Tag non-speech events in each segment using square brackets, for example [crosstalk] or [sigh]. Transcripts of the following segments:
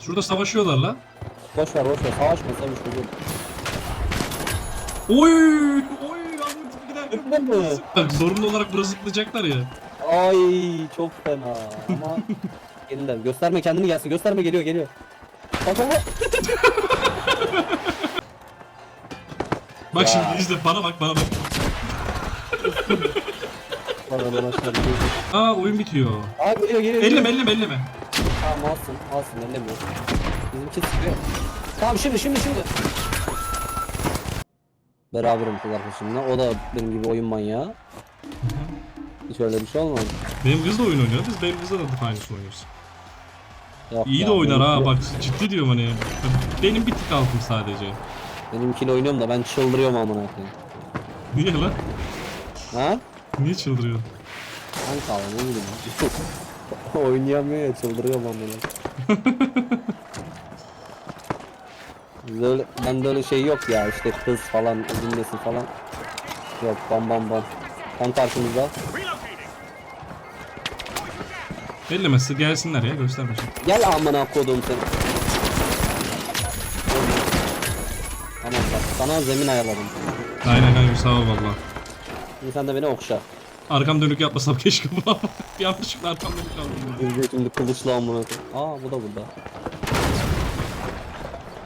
Şurada savaşıyorlar la. Boş ver boş ver. Savaşma bir şey Oy! Oy! Lan bu mi? Bak zorunlu olarak burası zıplayacaklar ya. Ay çok fena ama gelirler. Gösterme kendini gelsin. Gösterme geliyor geliyor. Bak bak bak. Bak Ya. şimdi izle bana bak bana bak. Aşağı gidiyor. Aa oyun bitiyor. Aa geliyor geliyor. Elleme elleme elleme. Tamam alsın alsın ellemiyor. Bizimki sıkıyor. Tamam şimdi şimdi şimdi. Beraberim kız arkadaşımla. O da benim gibi oyun manyağı. Hiç öyle bir şey olmadı. Benim kız da oyun oynuyor. Biz benim kızla da aynısı oynuyoruz. Yok İyi ya, de oynar ha benimki- bak ciddi diyorum hani. Benim bir tık altım sadece. Benimkiyle oynuyorum da ben çıldırıyorum amına koyayım. Niye lan? Ha? Niye çıldırıyor? Kanka abi ne bileyim. [laughs] Oynayamıyor ya çıldırıyorum amına. Bizde öyle, bende öyle şey yok ya işte kız falan üzülmesin falan. Yok bam bam bam. Tam karşımızda. Ellemezse gelsinler ya gösterme şimdi. Gel amına kodum seni. Tamam bak sana zemin ayarladım. Aynen aynen sağ ol valla. Sen de beni okşa. Arkam dönük yapmasam keşke bunu ama yanlışlıkla arkam dönük kaldım. Şimdi, şimdi kılıçla amına koyayım. Aa bu da burada.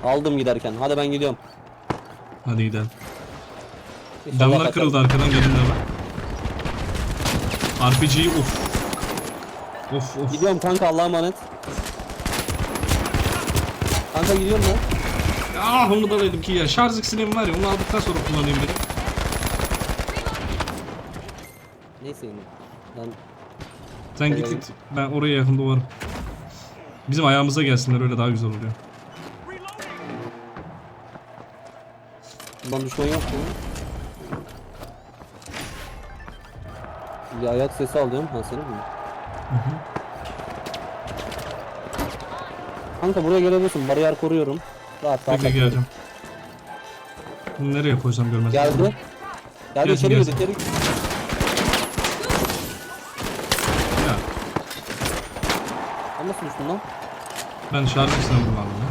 Aldım giderken. Hadi ben gidiyorum. Hadi gidelim. İnşallah Camlar kaçar. kırıldı arkadan gelin de. RPG'yi of. Of of. Gidiyorum kanka Allah'a emanet. Kanka gidiyorum lan. Ah onu da dedim ki ya şarj iksinim var ya onu aldıktan sonra kullanayım dedim. Neyse yine. Sen git git ben oraya yakın duvarım. Bizim ayağımıza gelsinler öyle daha güzel oluyor. bundan düşman yok mu? Bir ayak sesi alıyorum. Ha senin mi? Kanka buraya gelebilirsin. Bariyer koruyorum. Rahat rahat. Bekle geleceğim. Bunu nereye koysam görmez. Geldi. Geldi Gelsin, içeri girdi gelsin. içeri. Ya, Düştün lan? ben şarj iksinim kullandım ya.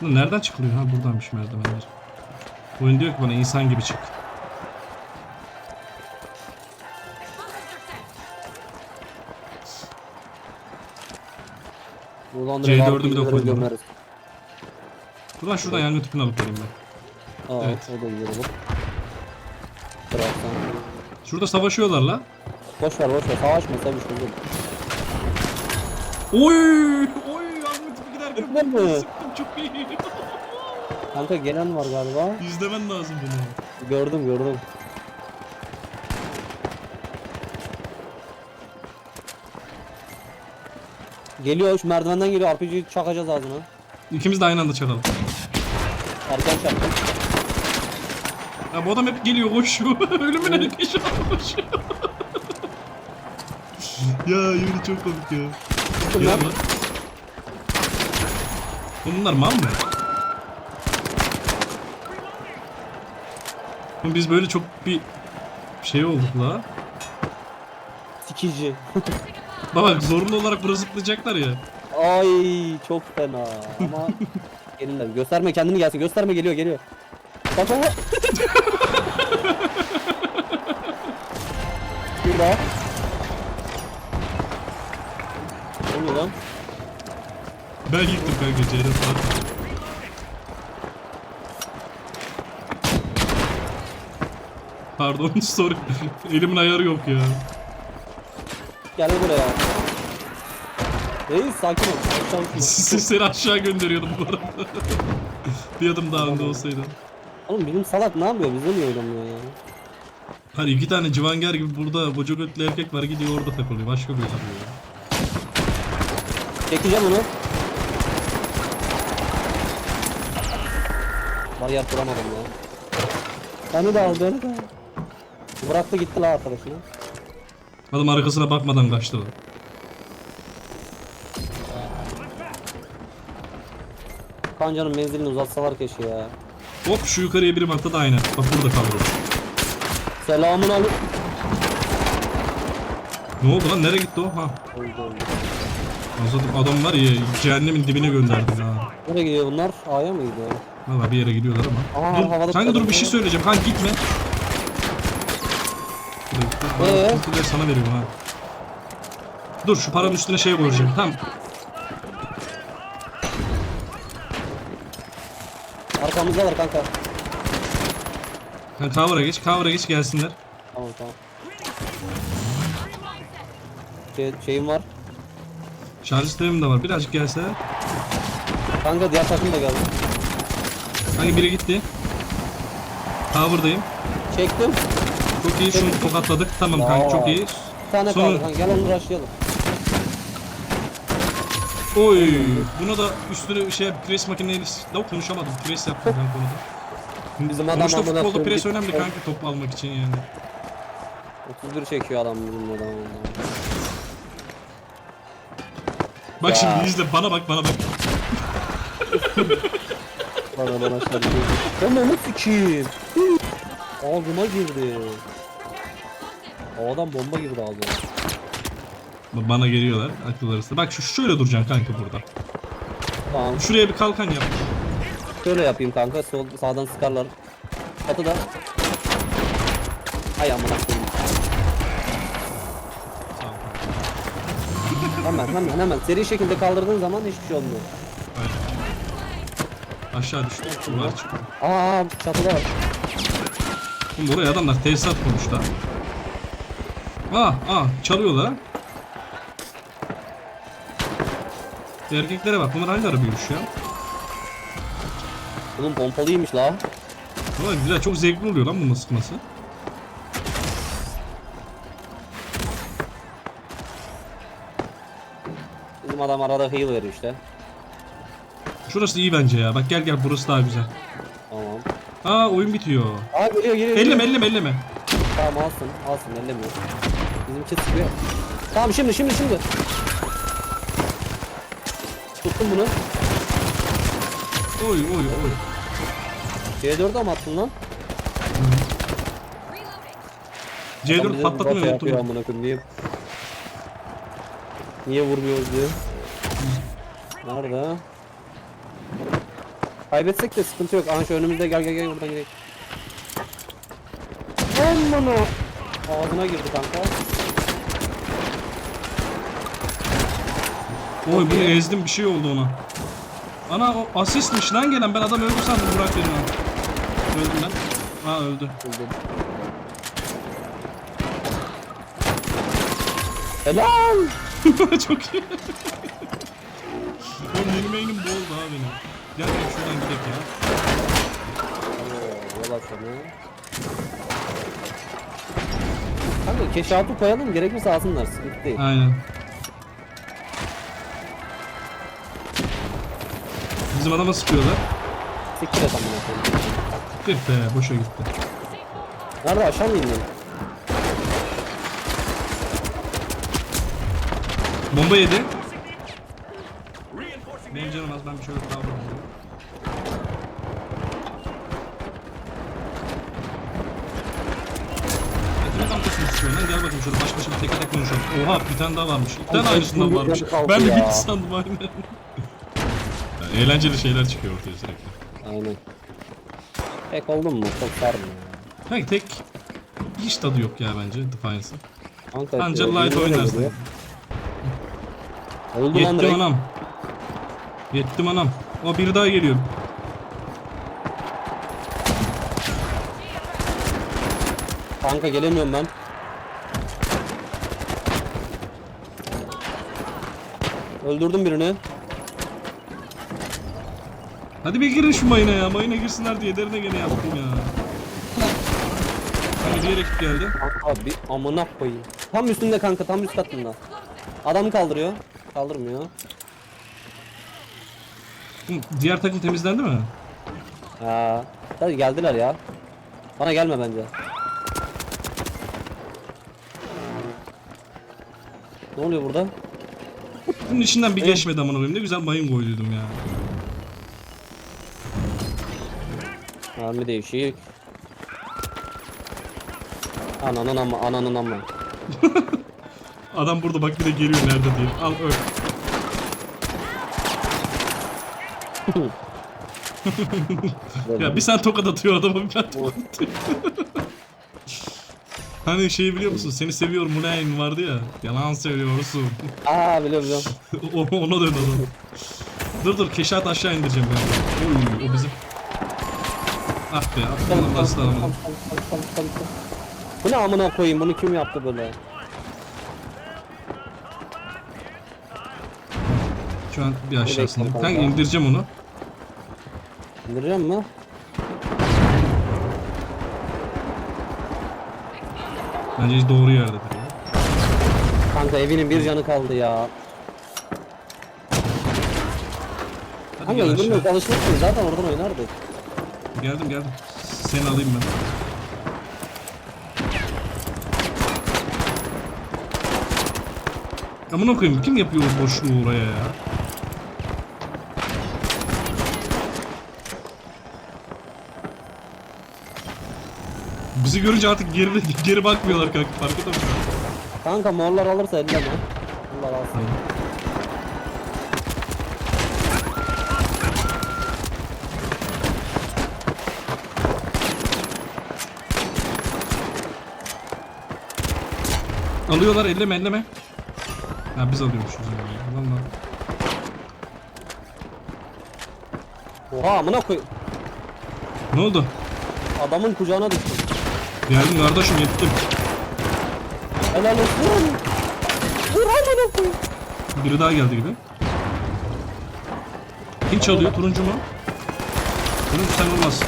Bu nereden çıkılıyor ha? Buradanmış merdivenler. Oyun diyor ki bana insan gibi çık. Buradan C4'ü direkt bir de koydum. lan şuradan yangın tüpünü alıp vereyim ben. Aa, Evet. o da olur. Şurada savaşıyorlar la. Boş ver boş ver. Savaşma sen bir şey. Oy! Oy! Yangın tüpü giderken Gitmem mi? sıktım çok iyi. [laughs] Kanka gelen var galiba. İzlemen lazım bunu. Gördüm gördüm. Geliyor şu merdivenden geliyor RPG'yi çakacağız ağzına. İkimiz de aynı anda çakalım. Erken çaktım. Ya bu adam hep geliyor koşuyor. [laughs] Ölümüne peşine koşuyor. Ya yemin çok komik ya. Ya. Oğlum Bunlar mal mı? Oğlum Biz böyle çok bir şey olduk la. sikici. [laughs] Baba zorunlu olarak burası zıplayacaklar ya. Ay çok fena ama [laughs] gelirler. Gösterme kendini gelsin. Gösterme geliyor geliyor. Bak bak bak. [laughs] Burada. Ne oluyor lan? Ben yıktım kanka Ceylan sana. Pardon [laughs] sorry. Elimin ayarı yok ya. Gel buraya. Reis sakin ol. Aşağı [laughs] uçma. Seni aşağı gönderiyordum bu arada. [laughs] bir adım daha önde olsaydın. Oğlum bizim salak ne yapıyor? Bizde niye oynamıyor ya? Hani iki tane civanger gibi burada koca götlü erkek var gidiyor orada takılıyor. Başka bir yapıyor ya. Çekeceğim onu. Bariyer kuramadım ya. Beni de al beni de al. Bıraktı gitti la arkadaşını. Adam arkasına bakmadan kaçtı lan. Kancanın menzilini uzatsalar keşke ya. Hop şu yukarıya biri baktı da aynen. Bak burada kaldı. Selamun aleyküm. Ne oldu lan? Nereye gitti o? Ha. Öldü öldü. Anladım. Adam var ya cehennemin dibine gönderdim ha. Nereye gidiyor bunlar? A'ya mı gidiyor? Valla bir yere gidiyorlar ama. Aa, dur, havada kanka dur bir şey söyleyeceğim. Kanka gitme. Dur, dur, Ee? sana veriyorum ha. Dur şu paranın üstüne şey koyacağım. Tamam. Arkamızdalar kanka. Kanka cover'a geç. Cover'a geç gelsinler. Tamam tamam. Şey, şeyim var. Şarj sistemim de var. Birazcık gelseler. Kanka diğer takım da geldi. Kanka biri gitti. Cover'dayım. Çektim. Çok iyi şunu tokatladık. Tamam kanka çok iyi. Bir tane Sonra- kaldı kanka. Gel onu rushlayalım. Oy. Buna da üstüne şey pres makineyle Yok konuşamadım. Pres yaptım ben konuda. [laughs] Bizim adam Sonuçta amına futbolda koyayım, pres bir- önemli kanka topu almak için yani. 31 çekiyor adam bizim adam. Bak Ya. şimdi izle bana bak bana bak. Bana bana Lan onu sikiyim. Ağzıma girdi. O adam bomba girdi ağzıma. Bana geliyorlar akılları. Bak şu şöyle duracaksın kanka burada. Tamam. Şuraya bir kalkan yap. Şöyle yapayım kanka. Sol, sağdan sıkarlar. Katı da. Hay amına koyayım. Hemen hemen hemen. Seri şekilde kaldırdığın zaman hiçbir şey olmuyor. Aşağı düştü. Duvar çıktı. Aa çatıda var. Oğlum buraya adamlar tesisat kurmuşlar. Ah ah çalıyorlar. Erkeklere bak bunlar hangi ara büyümüş ya? Oğlum pompalıymış la. Vay güzel çok zevkli oluyor lan bunun sıkması. Adam arada heal veriyor işte. Şurası iyi bence ya. Bak gel gel burası daha güzel. Tamam. Aa oyun bitiyor. Aa geliyor geliyor. Elleme elleme elleme. Tamam alsın alsın ellemiyor. Bizimki sıkıyor. Tamam şimdi şimdi şimdi. Tuttum bunu. Oy oy oy. C4'e mi attın lan? Adam C4 bize patlatmayı rotate unuttum. yapıyor amına koyayım, Niye? Niye vurmuyoruz diye. Nerede? Kaybetsek de sıkıntı yok. Aha şu önümüzde gel gel gel buradan gidelim. Amına. Ağzına girdi kanka. Oy bunu ezdim bir şey oldu ona. Ana o asistmiş lan gelen ben adam öldü sandım Burak benim ha. Öldüm lan. Ha öldü. Öldüm. Helal. [laughs] Çok iyi. Oğlum benim beynim boldu ha benim. Gel gel şuradan gidelim ya. Oo, Yol açalım. Kanka keşatı koyalım gerekirse alsınlar sıkıntı değil. Aynen. Bizim adama sıkıyorlar. Siktir et amına koyayım. Tüh be boşa gitti. Nerede aşağı mı indin? Bomba yedi. Ben bir şöyle daha lan gel bakayım şöyle baş başa bir tek tek konuşalım. Oha bir tane daha varmış. İki tane aynısından varmış. Ben de bitti sandım aynen. Yani [laughs] eğlenceli şeyler çıkıyor ortaya sürekli. Aynen. Tek oldun mu? Çok sarmıyor. Kanka tek hiç tadı yok ya bence Defiance'ın. Anca e, light oynarsın. Oldu lan direkt. anam. Yettim anam. O biri daha geliyor. Kanka gelemiyorum ben. Öldürdüm birini. Hadi bir girin şu mayına ya. Mayına girsinler diye derine gene yaptım ya. Hani bir ekip geldi. Kanka bir amına koyayım. Tam üstünde kanka tam üst katında. Adam kaldırıyor. Kaldırmıyor. Diğer takım temizlendi mi? Ha. Hadi geldiler ya. Bana gelme bence. Ne oluyor burada? Bunun içinden bir geçmedi amına koyayım. Ne güzel mayın koyduydum ya. Mermi değişik. Ananın ama ananın ama. [laughs] Adam burada bak bir de geliyor nerede diye. Al öl. Ya bir sen tokat atıyor adama bir ben tokat atıyor. Hani şeyi biliyor musun? Seni seviyorum Mulayim vardı ya. Yalan söylüyorsun. Aa biliyorum biliyorum. [laughs] O- Ona dön adam. Dur dur keşat aşağı indireceğim ben. Oy o bizim. Ah be Tamam, alamadım. tamam, tamam, tamam, tamam, tamam. Bu ne amına koyayım bunu kim yaptı böyle? Şu an bir aşağısındayım. kanka. Kanka indireceğim onu. İndireceğim mi? Bence doğru yerdedir ya. Kanka evinin bir canı kaldı ya. Hadi Kanka gel aşağı. alışmışsın zaten oradan oynardık. Geldim geldim. Seni alayım ben. Amına koyayım kim yapıyor boşluğu oraya ya? Bizi görünce artık geri [laughs] geri bakmıyorlar kanka farkında mısın? Kanka morlar alırsa elleme. Allah alsın. Alıyorlar elleme elleme. Ha biz alıyormuşuz yani. Lan lan. Oha amına koy. Ne oldu? Adamın kucağına düştüm. Geldim kardeşim yettim. Helal olsun. Vur amına koy. Biri daha geldi gibi. Kim çalıyor? Turuncu mu? Turuncu sen olmaz.